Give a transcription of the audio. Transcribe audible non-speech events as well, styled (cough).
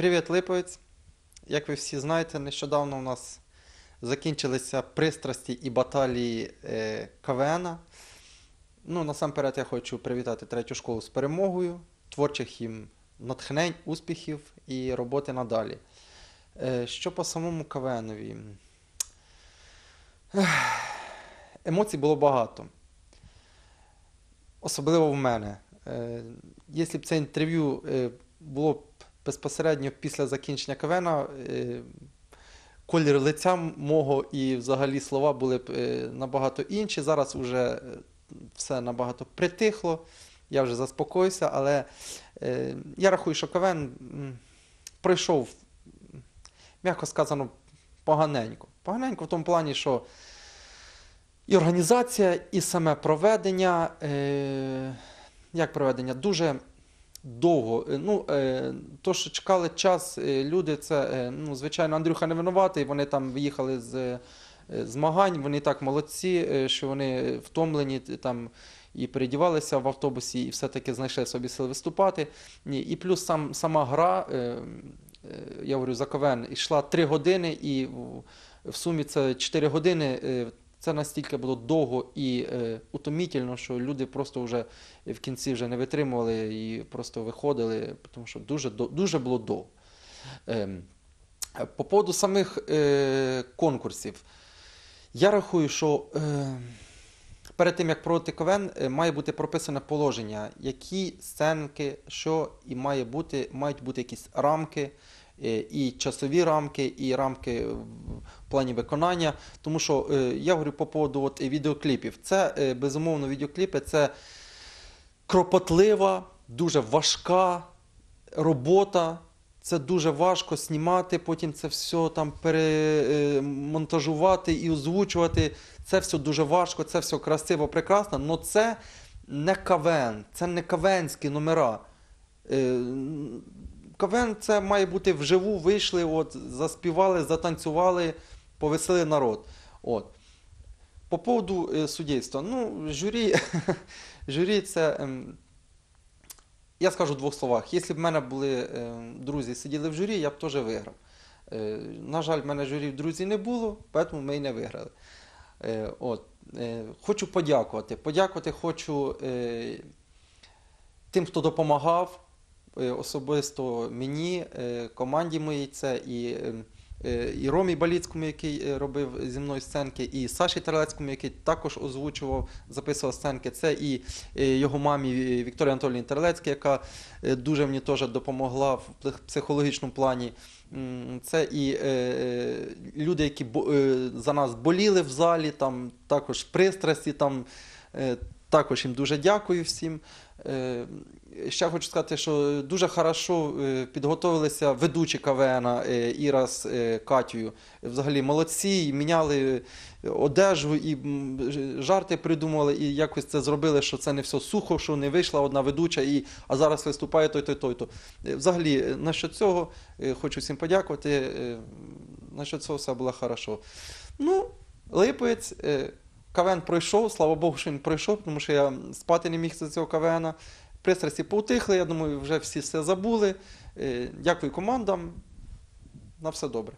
Привіт, Липовець. Як ви всі знаєте, нещодавно у нас закінчилися пристрасті і баталії е, КВН. Ну, насамперед я хочу привітати третю школу з перемогою, творчих їм натхнень, успіхів і роботи надалі. Е, що по самому КВНові? Емоцій було багато. Особливо в мене. Е, Якщо б це інтерв'ю е, було б безпосередньо після закінчення КВН, е, колір лиця мого і взагалі слова були б е, набагато інші. Зараз вже е, все набагато притихло, я вже заспокоюся, але е, я рахую, що м, пройшов, м'яко сказано, поганенько. Поганенько в тому плані, що і організація, і саме проведення, як проведення, дуже довго. Е, Ну, е, то, що чекали час, е, люди, це, ну, звичайно, Андрюха не винуватий, вони там виїхали з змагань, вони так молодці, що вони втомлені там. І передівалися в автобусі, і все-таки знайшли собі сили виступати. І плюс сам, сама гра, я говорю, за КВН, йшла 3 години, і в сумі це 4 години. Е, Це настільки було довго і е, утомітельно, що люди просто вже в кінці вже не витримували і просто виходили, тому що дуже, дуже було довго. Ем, По поводу самих е, конкурсів, я рахую, що е, перед тим, як проводити КВН, е, має бути прописане положення, які сценки, що і має бути, мають бути якісь рамки, е, і часові рамки, і рамки плані виконання. Тому що е, я говорю по поводу от, відеокліпів. Це е, безумовно відеокліпи, це кропотлива, дуже важка робота. Це дуже важко знімати, потім це все там перемонтажувати і озвучувати. Це все дуже важко, це все красиво, прекрасно, але це не КВН, це не КВНські номера. Е, КВН це має бути вживу, вийшли, от, заспівали, затанцювали, повеселили народ. От. По поводу е, суддівства. Ну, журі, (laughs) журі це. ем, я скажу в двох словах. Якщо б в мене були е, друзі, сиділи в журі, я б теж виграв. Е, на жаль, в мене журі друзів не було, тому ми і не виграли. Е, от. Хочу подякувати. Подякувати хочу тим, хто допомагав, особисто мені, команді моїй, це і, е, е, і Ромі Баліцькому, який е, робив зі мною сценки, і Саші Терелецькому, який також озвучував, записував сценки. Це і е, його мамі е, Вікторії Анатоліївні Терелецькій, яка е, дуже мені теж допомогла в психологічному плані. Це і е, е, люди, які бо- е, за нас боліли в залі, там також пристрасті, там е, також їм дуже дякую всім. Е, Ще хочу сказати, що дуже хорошо е, підготовилися ведучі КВН е, Іра з е, Катєю. Взагалі молодці, міняли одежу, і жарти придумали, і якось це зробили, що це не все сухо, що не вийшла одна ведуча, і, а зараз виступає той, той, той. то Е, Взагалі, е, насчет цього е, хочу всім подякувати. е, Насчет цього все було хорошо. Ну, Липовець, е, КВН пройшов, слава Богу, що він пройшов, тому що я спати не міг з цього КВН. Пристрасті поутихли, я думаю, вже всі все забули. Е, Дякую командам. На все добре.